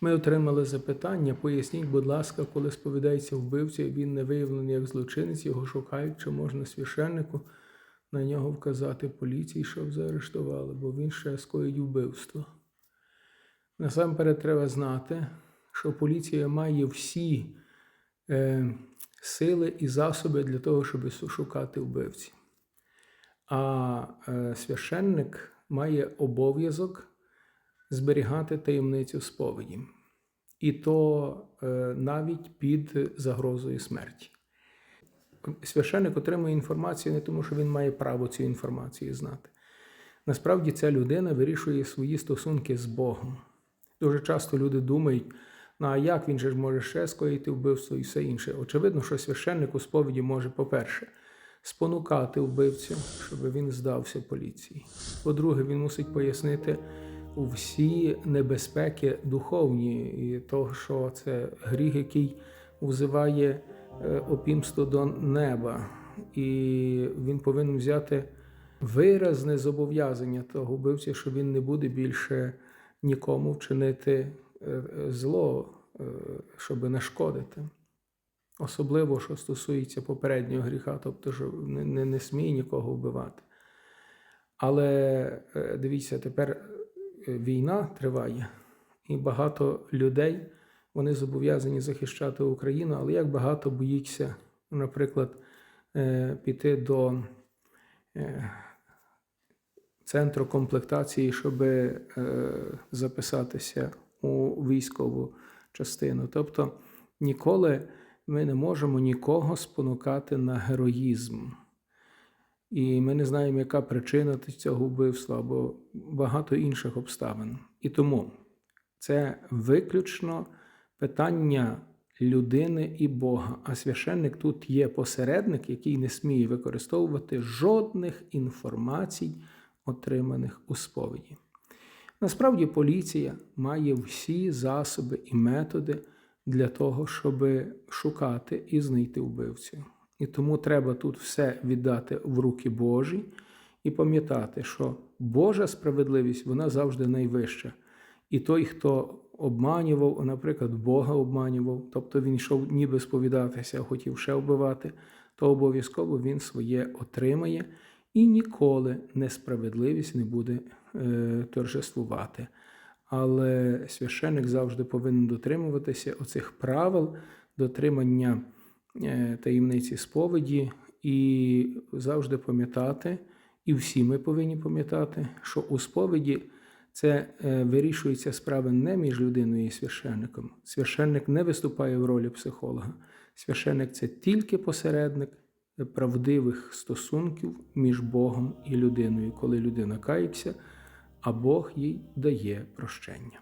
Ми отримали запитання. Поясніть, будь ласка, коли сповідається вбивця, він не виявлений як злочинець, його шукають, чи можна священнику на нього вказати поліції, щоб заарештували, бо він ще скоїть вбивство. Насамперед треба знати, що поліція має всі е, сили і засоби для того, щоб шукати вбивців. А е, священник має обов'язок зберігати таємницю сповіді. І то е, навіть під загрозою смерті. Священник отримує інформацію не тому, що він має право цю інформацію знати. Насправді ця людина вирішує свої стосунки з Богом. Дуже часто люди думають, ну а як він же ж може ще скоїти вбивство і все інше. Очевидно, що священник у сповіді може, по-перше, спонукати вбивцю, щоб він здався поліції. По-друге, він мусить пояснити всі небезпеки духовні, і того, що це гріх, який взиває е, опімство до неба. І він повинен взяти виразне зобов'язання того вбивця, що він не буде більше нікому вчинити е, зло, е, щоб нашкодити. Особливо, що стосується попереднього гріха, тобто, що не, не, не сміє нікого вбивати. Але дивіться, тепер війна триває, і багато людей вони зобов'язані захищати Україну, але як багато боїться, наприклад, е, піти до е, центру комплектації, щоб е, записатися у військову частину. Тобто ніколи ми не можемо нікого спонукати на героїзм. І ми не знаємо, яка причина цього вбивства або багато інших обставин. І тому це виключно питання людини і Бога. А священник тут є посередник, який не сміє використовувати жодних інформацій, отриманих у сповіді. Насправді поліція має всі засоби і методи для того, щоб шукати і знайти вбивцю. І тому треба тут все віддати в руки Божі і пам'ятати, що Божа справедливість вона завжди найвища. І той, хто обманював, наприклад, Бога обманював, тобто він йшов ніби сповідатися, хотів ще вбивати, то обов'язково він своє отримає і ніколи несправедливість не буде е, торжествувати. Але священик завжди повинен дотримуватися оцих правил дотримання таємниці сповіді і завжди пам'ятати, і всі ми повинні пам'ятати, що у сповіді це е, вирішується справа не між людиною і священником. Священник не виступає в ролі психолога. Священник це тільки посередник правдивих стосунків між Богом і людиною, коли людина кається, а Бог їй дає прощення.